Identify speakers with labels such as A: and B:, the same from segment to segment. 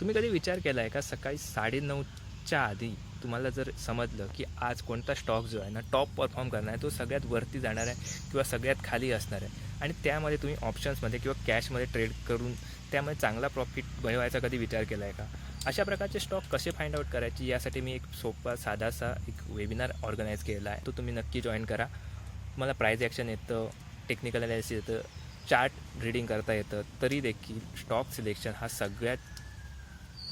A: तुम्ही कधी विचार केला आहे का? सकाळी साडेनऊच्या आधी तुम्हाला जर समजलं की आज कोणता स्टॉक जो आहे ना टॉप परफॉर्म करणार आहे तो सगळ्यात वरती जाणार आहे किंवा सगळ्यात खाली असणार आहे. आणि त्यामध्ये तुम्ही ऑप्शन्समध्ये किंवा कॅशमध्ये ट्रेड करून त्यामध्ये चांगला प्रॉफिट मिळवायचा कधी विचार केला आहे का? अशा प्रकारचे स्टॉक कसे फाइंड आउट करायचे? यासाठी मी एक सोपा साधासा एक वेबिनार ऑर्गनाईज केलेला आहे. तो तुम्ही नक्की जॉईन करा. मला प्राईज ॲक्शन येतं टेक्निकल अनालिसिस येतं चार्ट रीडिंग करता येतं तरी देखील स्टॉक सिलेक्शन हा सगळ्यात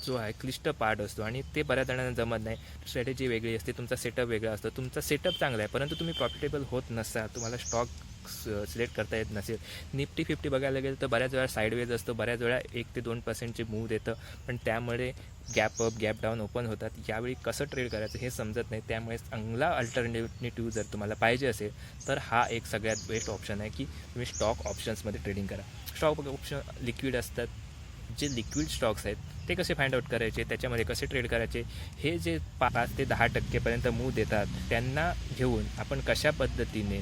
A: जो आहे क्लिष्ट पार्ट असतो आणि ते बऱ्याच जणांना जमत नाही. स्ट्रॅटेजी वेगळी असते तुमचा सेटअप वेगळा असतो. तुमचा सेटअप चांगला आहे परंतु तुम्ही प्रॉफिटेबल होत नसाल तुम्हाला स्टॉक सिलेक्ट करता येत नसेल. निफ्टी फिफ्टी बघायला गेलं तर बऱ्याच वेळा साईडवेज असतो बऱ्याच वेळा एक ते दोन पर्सेंटचे मूव देतं. पण त्यामुळे gap up gap down open होतात. यावेळी कसं ट्रेड करायचं हे समजत नाही. त्यामुळे चांगला अल्टरनेटिव्ह जर तुम्हाला पाहिजे असेल तर हा एक सगळ्यात बेस्ट ऑप्शन आहे की तुम्ही स्टॉक ऑप्शन्समध्ये ट्रेडिंग करा. स्टॉक ऑप्शन लिक्विड असतात जे लिक्विड स्टॉक्स आहेत ते कसे फाइंड आउट करायचे त्याच्यामध्ये कसे ट्रेड करायचे हे जे पाच ते दहा टक्केपर्यंत मूव देतात त्यांना घेऊन आपण कशा पद्धतीने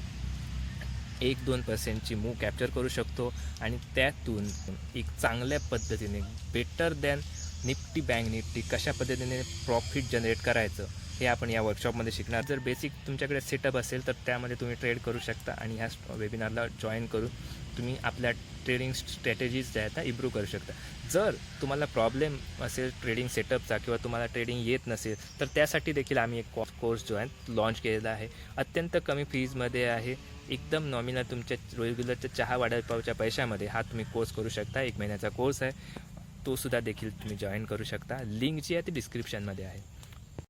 A: एक दोन पर्सेंटची मूव कॅप्चर करू शकतो आणि त्यातून एक चांगल्या पद्धतीने better than Nifty bank Nifty कशा पद्धतीने प्रॉफिट जनरेट करायचं हे आपण या वर्कशॉपमध्ये शिकणार. जर बेसिक तुमच्याकडे सेटअप असेल तर त्यामध्ये तुम्ही ट्रेड करू शकता आणि ह्या वेबिनारला जॉईन करून तुम्ही आपल्या ट्रेडिंग स्ट्रॅटेजीज ज्या आहेत ना इम्प्रूव्ह करू शकता. जर तुम्हाला प्रॉब्लेम असेल ट्रेडिंग सेटअपचा किंवा तुम्हाला ट्रेडिंग येत नसेल तर त्यासाठी देखील आम्ही एक कोर्स जो आहे लॉन्च केलेला आहे. अत्यंत कमी फीजमध्ये आहे. एकदम नॉमिनल तुमच्या रेग्युलरच्या चहा वडापावच्या पैशामध्ये हा तुम्ही कोर्स करू शकता. एक महिन्याचा कोर्स आहे. तो सुद्धा देखील तुम्ही जॉईन करू शकता. लिंक जी आहे ती डिस्क्रिप्शनमध्ये आहे.